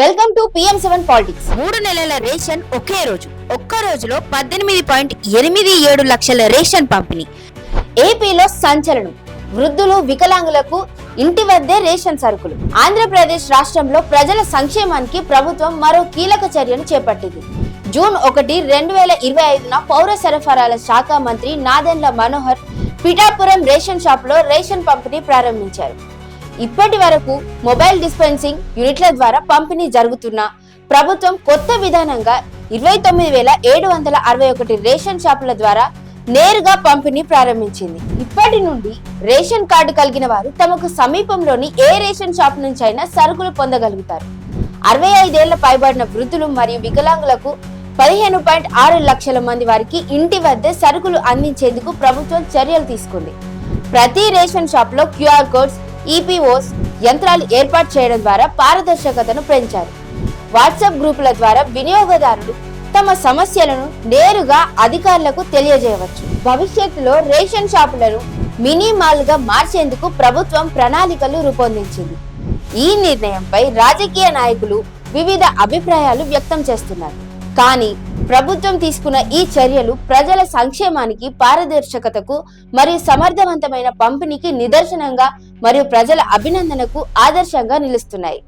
Welcome to PM seven politics మూడు నెలల ration ఒకే రోజు. ఒక్క రోజులో పద్దెనిమిది పాయింట్ ఎనిమిది ఏడు లక్షల రేషన్ పంపిణీ. ఏపీలో సంచలనం. వృద్ధులు వికలాంగులకు ఇంటి వద్దే రేషన్ సరుకులు. ఆంధ్రప్రదేశ్ రాష్ట్రంలో ప్రజల సంక్షేమానికి ప్రభుత్వం మరో కీలక చర్యను చేపట్టింది. జూన్ ఒకటి రెండు వేల ఇరవై ఐదున పౌర సరఫరాల శాఖ మంత్రి నాదెండ్ల మనోహర్ పిఠాపురం రేషన్ షాప్లో రేషన్ పంపిణీ ప్రారంభించారు. ఇప్పటి వరకు మొబైల్ డిస్పెన్సింగ్ యూనిట్ల ద్వారా పంపిణీ జరుగుతున్నా ప్రభుత్వం కొత్త విధానంగా ఇరవై తొమ్మిది వేల ఏడు వందల అరవై ఒకటి రేషన్ షాపుల ద్వారా నేరుగా పంపిణీ ప్రారంభించింది. ఇప్పటి నుండి రేషన్ కార్డు కలిగిన వారు తమకు సమీపంలోని ఏ రేషన్ షాప్ నుంచి అయినా సరుకులు పొందగలుగుతారు. అరవై ఐదేళ్ళ పైబడిన వృద్ధులు మరియు వికలాంగులకు పదిహేను పాయింట్ ఆరు లక్షల మంది వారికి ఇంటి వద్దే సరుకులు అందించేందుకు ప్రభుత్వం చర్యలు తీసుకుంది. ప్రతి రేషన్ షాప్లో క్యూఆర్ కోడ్స్ ఈపీఓస్ యంత్రాలు ఏర్పాటు చేయడం ద్వారా పారదర్శకతను పెంచారు. వాట్సాప్ గ్రూపుల ద్వారా వినియోగదారులు తమ సమస్యలను నేరుగా అధికారులకు తెలియజేయవచ్చు. భవిష్యత్తులో రేషన్ షాపులను మినీ మాల్గా మార్చేందుకు ప్రభుత్వం ప్రణాళికలు రూపొందించింది. ఈ నిర్ణయంపై రాజకీయ నాయకులు వివిధ అభిప్రాయాలు వ్యక్తం చేస్తున్నారు. కానీ ప్రభుత్వం తీసుకున్న ఈ చర్యలు ప్రజల సంక్షేమానికి పారదర్శకతకు మరియు సమర్థవంతమైన పంపిణీకి నిదర్శనంగా మరియు ప్రజల అభినందనకు ఆదర్శంగా నిలుస్తున్నాయి.